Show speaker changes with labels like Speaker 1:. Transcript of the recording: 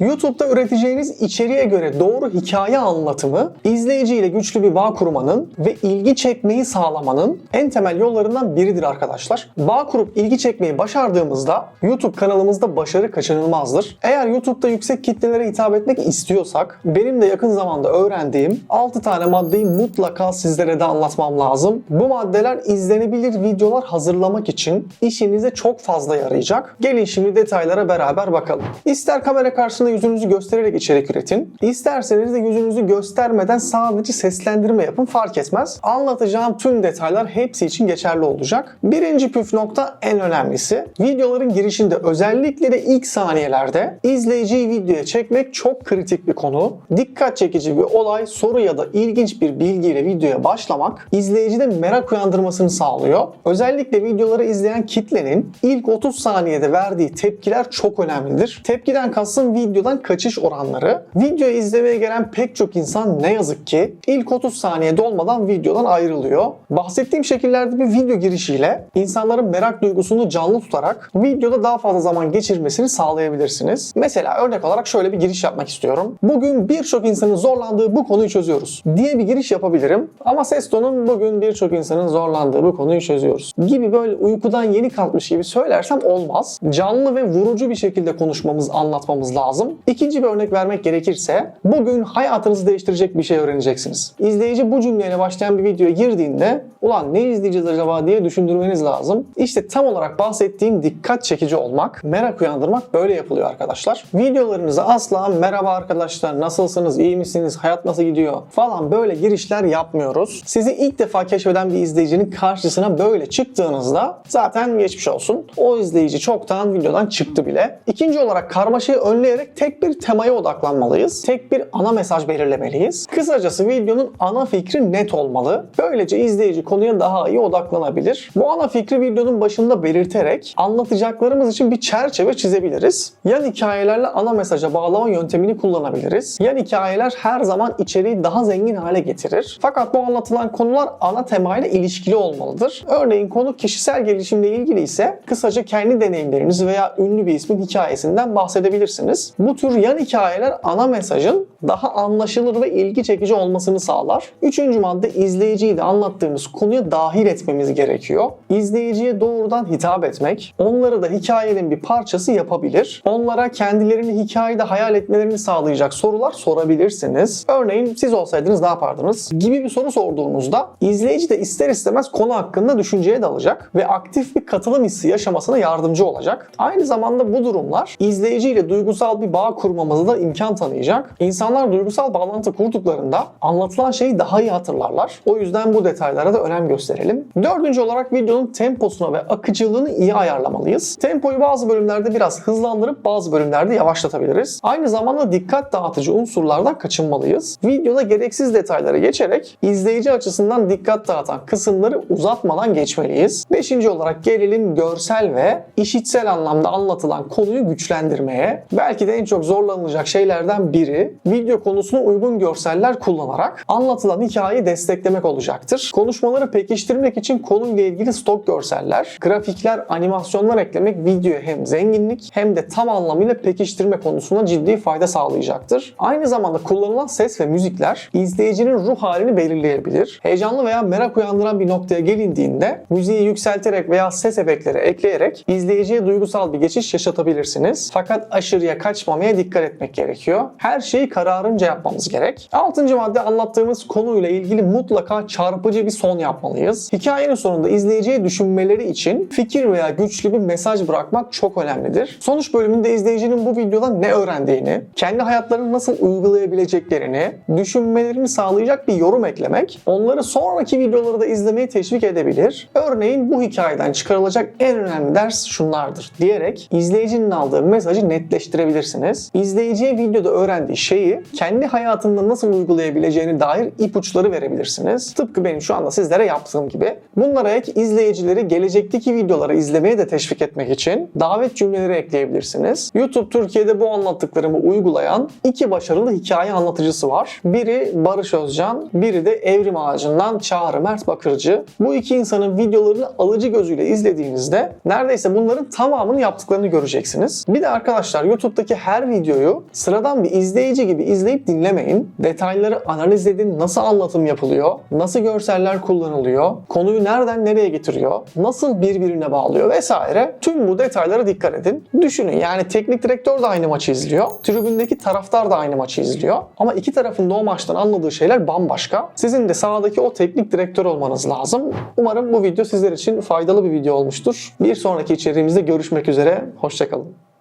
Speaker 1: YouTube'da üreteceğiniz içeriğe göre doğru hikaye anlatımı, izleyiciyle güçlü bir bağ kurmanın ve ilgi çekmeyi sağlamanın en temel yollarından biridir arkadaşlar. Bağ kurup ilgi çekmeyi başardığımızda YouTube kanalımızda başarı kaçınılmazdır. Eğer YouTube'da yüksek kitlelere hitap etmek istiyorsak, benim de yakın zamanda öğrendiğim 6 tane maddeyi mutlaka sizlere de anlatmam lazım. Bu maddeler izlenebilir videolar hazırlamak için işinize çok fazla yarayacak. Gelin şimdi detaylara beraber bakalım. İster kamera karşısında yüzünüzü göstererek içerik üretin, isterseniz de yüzünüzü göstermeden sadece seslendirme yapın fark etmez. Anlatacağım tüm detaylar hepsi için geçerli olacak. Birinci püf nokta en önemlisi. Videoların girişinde özellikle de ilk saniyelerde izleyiciyi videoya çekmek çok kritik bir konu. Dikkat çekici bir olay, soru ya da ilginç bir bilgiyle videoya başlamak izleyicide merak uyandırmasını sağlıyor. Özellikle videoları izleyen kitlenin ilk 30 saniyede verdiği tepkiler çok önemlidir. Tepkiden kastım videodan kaçış oranları. Videoyu izlemeye gelen pek çok insan ne yazık ki ilk 30 saniyede olmadan videodan ayrılıyor. Bahsettiğim şekillerde bir video girişiyle insanların merak duygusunu canlı tutarak videoda daha fazla zaman geçirmesini sağlayabilirsiniz. Mesela örnek olarak şöyle bir giriş yapmak istiyorum. Bugün birçok insanın zorlandığı bu konuyu çözüyoruz diye bir giriş yapabilirim. Ama ses tonum bugün birçok insanın zorlandığı bu konuyu çözüyoruz gibi böyle uykudan yeni kalkmış gibi söylersem olmaz. Canlı ve vurucu bir şekilde konuşmamız, anlatmamız lazım. İkinci bir örnek vermek gerekirse bugün hayatınızı değiştirecek bir şey öğreneceksiniz. İzleyici bu cümleyle başlayan bir videoya girdiğinde ulan ne izleyeceğiz acaba diye düşündürmeniz lazım. İşte tam olarak bahsettiğim dikkat çekici olmak, merak uyandırmak böyle yapılıyor arkadaşlar. Videolarınıza asla merhaba arkadaşlar nasılsınız, iyi misiniz, hayat nasıl gidiyor falan böyle girişler yapmıyoruz. Sizi ilk defa keşfeden bir izleyicinin karşısına böyle çıktığınızda zaten geçmiş olsun. O izleyici çoktan videodan çıktı bile. İkinci olarak karmaşayı önleyerek tek bir temaya odaklanmalıyız. Tek bir ana mesaj belirlemeliyiz. Kısacası videonun ana fikri net olmalı. Böylece izleyici konuya daha iyi odaklanabilir. Bu ana fikri videonun başında belirterek anlatacaklarımız için bir çerçeve çizebiliriz. Yan hikayelerle ana mesaja bağlama yöntemini kullanabiliriz. Yan hikayeler her zaman içeriği daha zengin hale getirir. Fakat bu anlatılan konular ana temayla ilişkili olmalıdır. Örneğin konu kişisel gelişimle ilgili ise kısaca kendi deneyimleriniz veya ünlü bir ismin hikayesinden bahsedebilirsiniz. Bu tür yan hikayeler ana mesajın daha anlaşılır ve ilgi çekici olmasını sağlar. Üçüncü madde izleyiciyi de anlattığımız konuya dahil etmemiz gerekiyor. İzleyiciye doğrudan hitap etmek, onları da hikayenin bir parçası yapabilir. Onlara kendilerini hikayede hayal etmelerini sağlayacak sorular sorabilirsiniz. Örneğin siz olsaydınız ne yapardınız? gibi bir soru sorduğunuzda izleyici de ister istemez konu hakkında düşünceye dalacak ve aktif bir katılım hissi yaşamasına yardımcı olacak. Aynı zamanda bu durumlar izleyiciyle duygusal bir bağ kurmamıza da imkan tanıyacak. İnsanlar duygusal bağlantı kurduklarında anlatılan şeyi daha iyi hatırlarlar. O yüzden bu detaylara da önem gösterelim. Dördüncü olarak videonun temposuna ve akıcılığını iyi ayarlamalıyız. Tempoyu bazı bölümlerde biraz hızlandırıp bazı bölümlerde yavaşlatabiliriz. Aynı zamanda dikkat dağıtıcı unsurlardan kaçınmalıyız. Videoda gereksiz detaylara geçerek izleyici açısından dikkat dağıtan kısımları uzatmadan geçmeliyiz. Beşinci olarak gelelim görsel ve işitsel anlamda anlatılan konuyu güçlendirmeye. Belki de en çok zorlanılacak şeylerden biri video konusuna uygun görseller kullanarak anlatılan hikayeyi desteklemek olacaktır. Konuşmaları pekiştirmek için konuyla ilgili stok görseller, grafikler, animasyonlar eklemek videoya hem zenginlik hem de tam anlamıyla pekiştirme konusunda ciddi fayda sağlayacaktır. Aynı zamanda kullanılan ses ve müzikler izleyicinin ruh halini belirleyebilir. Heyecanlı veya merak uyandıran bir noktaya gelindiğinde müziği yükselterek veya ses efektleri ekleyerek izleyiciye duygusal bir geçiş yaşatabilirsiniz. Fakat aşırıya kaçmamaya dikkat etmek gerekiyor. Her şeyi kararınca yapmamız gerek. Altıncı madde anlattığımız konuyla ilgili mutlaka çarpıcı bir son yapmalıyız. Hikayenin sonunda izleyiciye düşünmeleri için fikir veya güçlü bir mesaj bırakmak çok önemlidir. Sonuç bölümünde izleyicinin bu videodan ne öğrendiğini, kendi hayatlarını nasıl uygulayabileceklerini, düşünmelerini sağlayacak bir yorum eklemek, onları sonraki videoları da izlemeyi teşvik edebilir. Örneğin bu hikayeden çıkarılacak en önemli ders şunlardır diyerek izleyicinin aldığı mesajı netleştirebilirsiniz. İzleyiciye videoda öğrendiği şeyi kendi hayatında nasıl uygulayabileceğini dair ipuçları verebilirsiniz. Tıpkı benim şu anda sizlere yaptığım gibi. Bunlara ek izleyicileri gelecekteki videoları izlemeye de teşvik etmek için davet cümleleri ekleyebilirsiniz. YouTube Türkiye'de bu anlattıklarımı uygulayan iki başarılı hikaye anlatıcısı var. Biri Barış Özcan, biri de Evrim Ağacı'ndan Çağrı Mert Bakırcı. Bu iki insanın videolarını alıcı gözüyle izlediğinizde neredeyse bunların tamamını yaptıklarını göreceksiniz. Bir de arkadaşlar YouTube'daki her videoyu sıradan bir izleyici gibi izleyip dinlemeyin. Detayları analiz edin. Nasıl anlatım yapılıyor? Nasıl görseller kullanılıyor? Konuyu nereden nereye getiriyor? Nasıl birbirine bağlıyor vesaire. Tüm bu detaylara dikkat edin. Düşünün yani teknik direktör de aynı maçı izliyor. Tribündeki taraftar da aynı maçı izliyor. Ama iki tarafın da o maçtan anladığı şeyler bambaşka. Sizin de sahadaki o teknik direktör olmanız lazım. Umarım bu video sizler için faydalı bir video olmuştur. Bir sonraki içeriğimizde görüşmek üzere. Hoşçakalın.